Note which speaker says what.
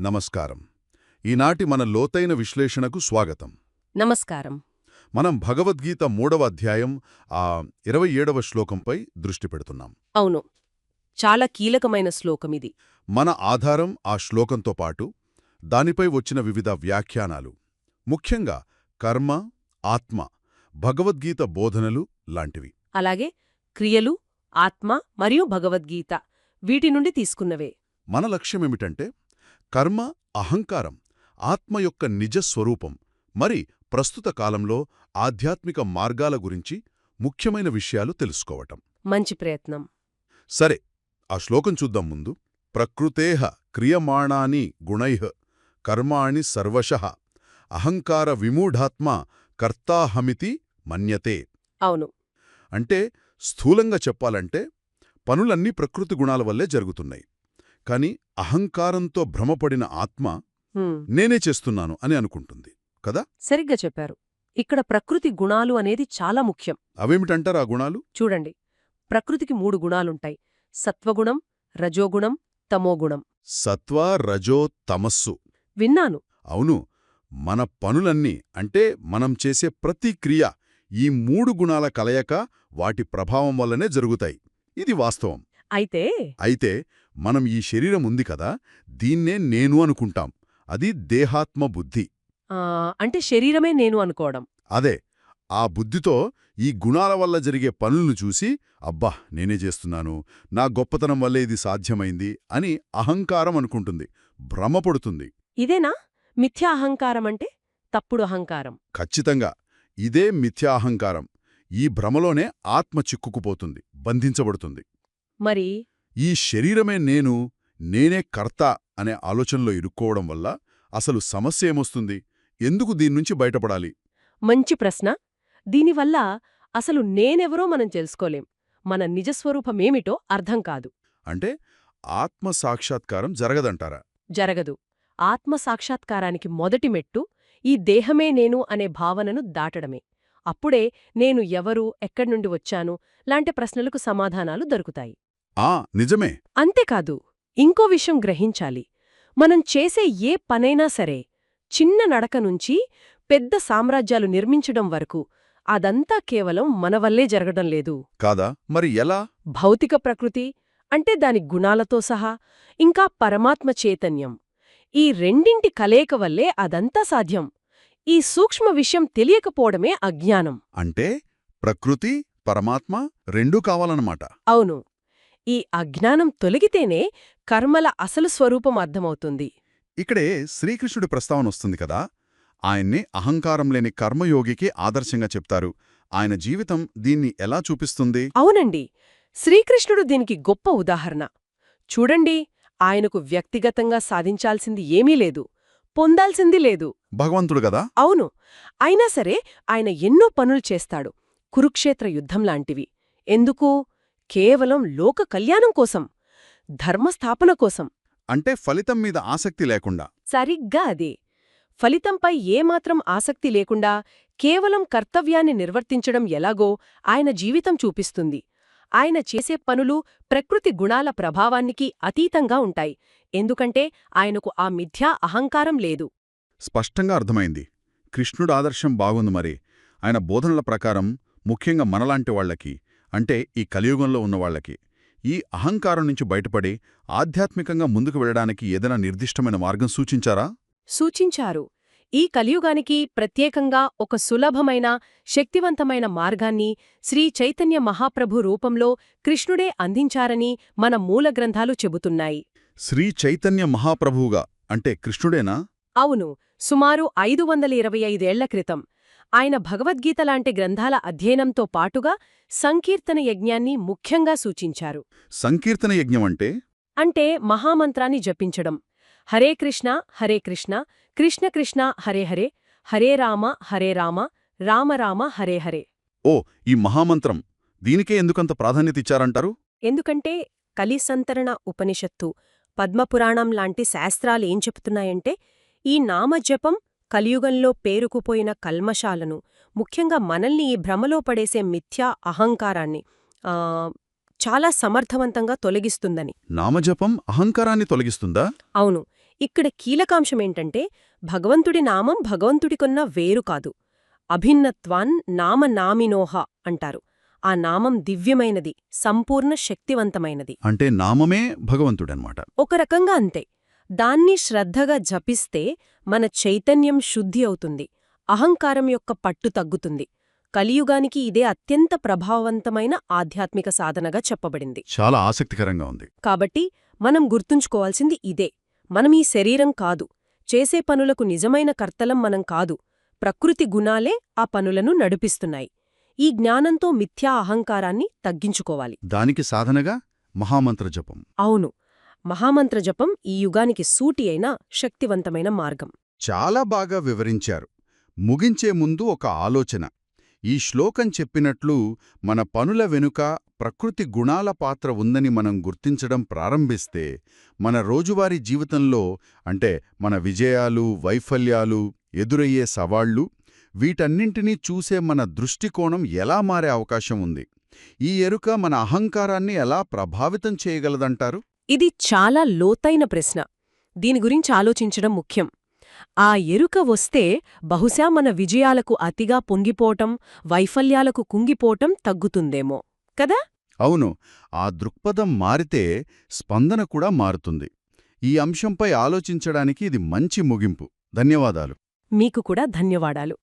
Speaker 1: నమస్కారం. ఈనాటి మన లోతైన విశ్లేషణకు స్వాగతం.
Speaker 2: నమస్కారం.
Speaker 1: మనం భగవద్గీత మూడవ అధ్యాయం ఆ ఇరవై ఏడవ శ్లోకంపై దృష్టి పెడుతున్నాం.
Speaker 2: అవును. చాలా కీలకమైన శ్లోకమిది.
Speaker 1: మన ఆధారం ఆ శ్లోకంతో పాటు దానిపై వచ్చిన వివిధ వ్యాఖ్యానాలు. ముఖ్యంగా కర్మ ఆత్మ భగవద్గీత బోధనలు లాంటివి.
Speaker 2: అలాగే క్రియలు ఆత్మ మరియు భగవద్గీత వీటి నుండి తీసుకున్నవే.
Speaker 1: మన లక్ష్యమేమిటంటే కర్మ అహంకారం ఆత్మ యొక్క నిజ స్వరూపం. మరి ప్రస్తుత కాలంలో ఆధ్యాత్మిక మార్గాల గురించి ముఖ్యమైన విషయాలు తెలుసుకోవటం.
Speaker 2: మంచి ప్రయత్నం.
Speaker 1: సరే ఆ శ్లోకం చూద్దాం ముందు. ప్రకృతేహ క్రియమాణాని గుణైః కర్మాణి సర్వశః అహంకార విమూఢాత్మ కర్తాహమితి మన్యతే.
Speaker 2: అవును.
Speaker 1: అంటే స్థూలంగా చెప్పాలంటే పనులన్నీ ప్రకృతి గుణాల వల్లే జరుగుతున్నాయి. కాని అహంకారంతో భ్రమపడిన ఆత్మ నేనే చేస్తున్నాను అని అనుకుంటుంది కదా?
Speaker 2: సరిగ్గా చెప్పారు. ఇక్కడ ప్రకృతి గుణాలు అనేది చాలా ముఖ్యం.
Speaker 1: అవేమిటంటారు ఆ గుణాలు?
Speaker 2: చూడండి. ప్రకృతికి మూడు గుణాలుంటాయి. సత్వగుణం రజోగుణం తమోగుణం.
Speaker 1: సత్వ రజో తమస్సు.
Speaker 2: విన్నాను.
Speaker 1: అవును. మన పనులన్నీ అంటే మనం చేసే ప్రతి క్రియ ఈ మూడు గుణాల కలయక వాటి ప్రభావం వల్లనే జరుగుతాయి. ఇది వాస్తవం.
Speaker 2: అయితే
Speaker 1: అయితే మనం ఈ శరీరం ఉంది కదా దీన్నే నేను అనుకుంటాం. అది దేహాత్మ బుద్ధి.
Speaker 2: అంటే శరీరమే నేను అనుకోవడం.
Speaker 1: అదే ఆ బుద్ధితో ఈ గుణాల వల్ల జరిగే పనులను చూసి అబ్బా నేనే చేస్తున్నాను నా గొప్పతనం వల్లే ఇది సాధ్యమైంది అని అహంకారం అనుకుంటుంది. భ్రమపడుతుంది
Speaker 2: ఇదేనా? మిథ్యా అహంకారం అంటే తప్పుడు అహంకారం.
Speaker 1: ఖచ్చితంగా ఇదే మిథ్యా అహంకారం. ఈ భ్రమలోనే ఆత్మ చిక్కుకుపోతుంది బంధించబడుతుంది.
Speaker 2: మరి
Speaker 1: ఈ శరీరమే నేను నేనే కర్త అనే ఆలోచనలో ఇరుక్కోవడం వల్ల అసలు సమస్య ఏమొస్తుంది? ఎందుకు దీన్నుంచి బయటపడాలి?
Speaker 2: మంచి ప్రశ్న. దీనివల్ల అసలు నేనెవరో మనం తెలుసుకోలేం. మన నిజస్వరూపమేమిటో అర్థం కాదు.
Speaker 1: అంటే ఆత్మ సాక్షాత్కారం జరగదంటారా?
Speaker 2: జరగదు. ఆత్మ సాక్షాత్కారానికి మొదటి మెట్టు ఈ దేహమే నేను అనే భావనను దాటడమే. అప్పుడే నేను ఎవరు ఎక్కడ్నుండి వచ్చాను లాంటి ప్రశ్నలకు సమాధానాలు దొరుకుతాయి.
Speaker 1: ఆ నిజమే.
Speaker 2: అంతేకాదు ఇంకో విషయం గ్రహించాలి. మనం చేసే ఏ పనైనా సరే చిన్న నడక నుంచి పెద్ద సామ్రాజ్యాలు నిర్మించడం వరకు అదంతా కేవలం మన వల్లే జరగడం లేదు.
Speaker 1: కాదా? మరి ఎలా?
Speaker 2: భౌతిక ప్రకృతి అంటే దాని గుణాలతో సహా ఇంకా పరమాత్మ చైతన్యం. ఈ రెండింటి కలయిక వల్లే అదంతా సాధ్యం. ఈ సూక్ష్మ విషయం తెలియకపోవడమే అజ్ఞానం.
Speaker 1: అంటే ప్రకృతి పరమాత్మ రెండూ కావాలన్నమాట.
Speaker 2: అవును. ఈ అజ్ఞానం తొలగితేనే కర్మల అసలు స్వరూపం అర్థమవుతుంది.
Speaker 1: ఇక్కడే శ్రీకృష్ణుడి ప్రస్తావన వస్తుంది కదా. ఆయన్ని అహంకారం లేని కర్మయోగికి ఆదర్శంగా చెప్తారు. ఆయన జీవితం దీన్ని ఎలా చూపిస్తుంది?
Speaker 2: అవునండి. శ్రీకృష్ణుడు దీనికి గొప్ప ఉదాహరణ. చూడండి ఆయనకు వ్యక్తిగతంగా సాధించాల్సింది ఏమీ లేదు. పొందాల్సింది లేదు.
Speaker 1: భగవంతుడు గదా
Speaker 2: అవును. అయినా సరే ఆయన ఎన్నో పనులు చేస్తాడు. కురుక్షేత్ర యుద్ధం లాంటివి. ఎందుకు? కేవలం లోక కళ్యాణం కోసం ధర్మస్థాపన కోసం.
Speaker 1: అంటే ఫలితం మీద ఆసక్తి లేకుండా.
Speaker 2: సరిగ్గా అదే. ఫలితంపై ఏమాత్రం ఆసక్తి లేకుండా కేవలం కర్తవ్యాన్ని నిర్వర్తించడం ఎలాగో ఆయన జీవితం చూపిస్తుంది. ఆయన చేసే పనులు ప్రకృతి గుణాల ప్రభావానికి అతీతంగా ఉంటాయి. ఎందుకంటే ఆయనకు ఆ మిథ్యా అహంకారం లేదు.
Speaker 1: స్పష్టంగా అర్థమైంది. కృష్ణుడు ఆదర్శం బాగుంది మరి. ఆయన బోధనల ప్రకారం ముఖ్యంగా మనలాంటి వాళ్ళకి అంటే ఈ కలియుగంలో ఉన్నవాళ్ళకి ఈ అహంకారం నుంచి బయటపడి ఆధ్యాత్మికంగా ముందుకు వెళ్ళడానికి ఏదైనా నిర్దిష్టమైన మార్గం సూచించారా?
Speaker 2: సూచించారు. ఈ కలియుగానికి ప్రత్యేకంగా ఒక సులభమైన శక్తివంతమైన మార్గాన్ని శ్రీ చైతన్య మహాప్రభు రూపంలో కృష్ణుడే అందించారని మన మూల గ్రంథాలు చెబుతున్నాయి.
Speaker 1: శ్రీ చైతన్య మహాప్రభువుగా అంటే కృష్ణుడేనా?
Speaker 2: అవును. సుమారు ఐదు వందల ఇరవై ఐదేళ్ళ క్రితం. ఆయన భగవద్గీత లాంటి గ్రంథాల అధ్యయనంతో పాటుగా సంకీర్తన యజ్ఞాన్ని ముఖ్యంగా సూచించారు.
Speaker 1: సంకీర్తన యజ్ఞం అంటే?
Speaker 2: అంటే మహామంత్రాన్ని జపించడం. హరే కృష్ణ హరే కృష్ణ కృష్ణ కృష్ణ హరే హరే హరే రామ హరే రామ రామ రామ హరే హరే.
Speaker 1: ఓ ఈ మహామంత్రం దీనికే ఎందుకంత ప్రాధాన్యత ఇచ్చారంటారు?
Speaker 2: ఎందుకంటే కలిసంతరణ ఉపనిషత్తు పద్మపురాణం లాంటి శాస్త్రాలేం చెప్తున్నాయంటే ఈ నామజపం కలియుగంలో పేరుకుపోయిన కల్మషాలను ముఖ్యంగా మనల్ని ఈ భ్రమలో పడేసే మిథ్యా అహంకారాన్ని చాలా సమర్థవంతంగా తొలగిస్తుందని.
Speaker 1: నామజపం అహంకారాన్ని తొలగిస్తుందా?
Speaker 2: అవును. ఇక్కడ కీలకాంశమేంటంటే భగవంతుడి నామం భగవంతుడికొన్న వేరు కాదు. అభిన్నత్వాన్ నామ నామినోహ అంటారు. ఆ నామం దివ్యమైనది సంపూర్ణ శక్తివంతమైనది.
Speaker 1: అంటే నామమే భగవంతుడనమాట.
Speaker 2: ఒక రకంగా అంతే. దాన్ని శ్రద్ధగా జపిస్తే మన చైతన్యం శుద్ధి అవుతుంది అహంకారం యొక్క పట్టు తగ్గుతుంది. కలియుగానికి ఇదే అత్యంత ప్రభావవంతమైన ఆధ్యాత్మిక సాధనగా చెప్పబడింది.
Speaker 1: చాలా ఆసక్తికరంగా ఉంది.
Speaker 2: కాబట్టి మనం గుర్తుంచుకోవాల్సింది ఇదే. మనం ఈ శరీరం కాదు. చేసే పనులకు నిజమైన కర్తలం మనం కాదు. ప్రకృతి గుణాలే ఆ పనులను నడిపిస్తున్నాయి. ఈ జ్ఞానంతో మిథ్యా అహంకారాన్ని తగ్గించుకోవాలి.
Speaker 1: దానికి సాధనగా మహామంత్ర జపం.
Speaker 2: అవును. మహామంత్ర జపం ఈ యుగానికి సూటి అయిన శక్తివంతమైన మార్గం.
Speaker 1: చాలా బాగా వివరించారు. ముగించే ముందు ఒక ఆలోచన. ఈ శ్లోకం చెప్పినట్లు మన పనుల వెనుక ప్రకృతి గుణాల పాత్ర ఉందని మనం గుర్తించడం ప్రారంభిస్తే మన రోజువారీ జీవితంలో అంటే మన విజయాలు వైఫల్యాలు ఎదురయ్యే సవాళ్ళు వీటన్నింటినీ చూసే మన దృష్టికోణం ఎలా మారే అవకాశం ఉంది? ఈ ఎరుక మన అహంకారాన్ని ఎలా ప్రభావితం చేయగలదంటారు?
Speaker 2: ఇది చాలా లోతైన ప్రశ్న. దీని గురించి ఆలోచించడం ముఖ్యం. ఆ ఎరుక వస్తే బహుశా మన విజయాలకు అతిగా పొంగిపోవటం వైఫల్యాలకు కుంగిపోవటం తగ్గుతుందేమో కదా?
Speaker 1: అవును. ఆ దృక్పథం మారితే స్పందన కూడా మారుతుంది. ఈ అంశంపై ఆలోచించడానికి ఇది మంచి ముగింపు. ధన్యవాదాలు.
Speaker 2: మీకు కూడా ధన్యవాదాలు.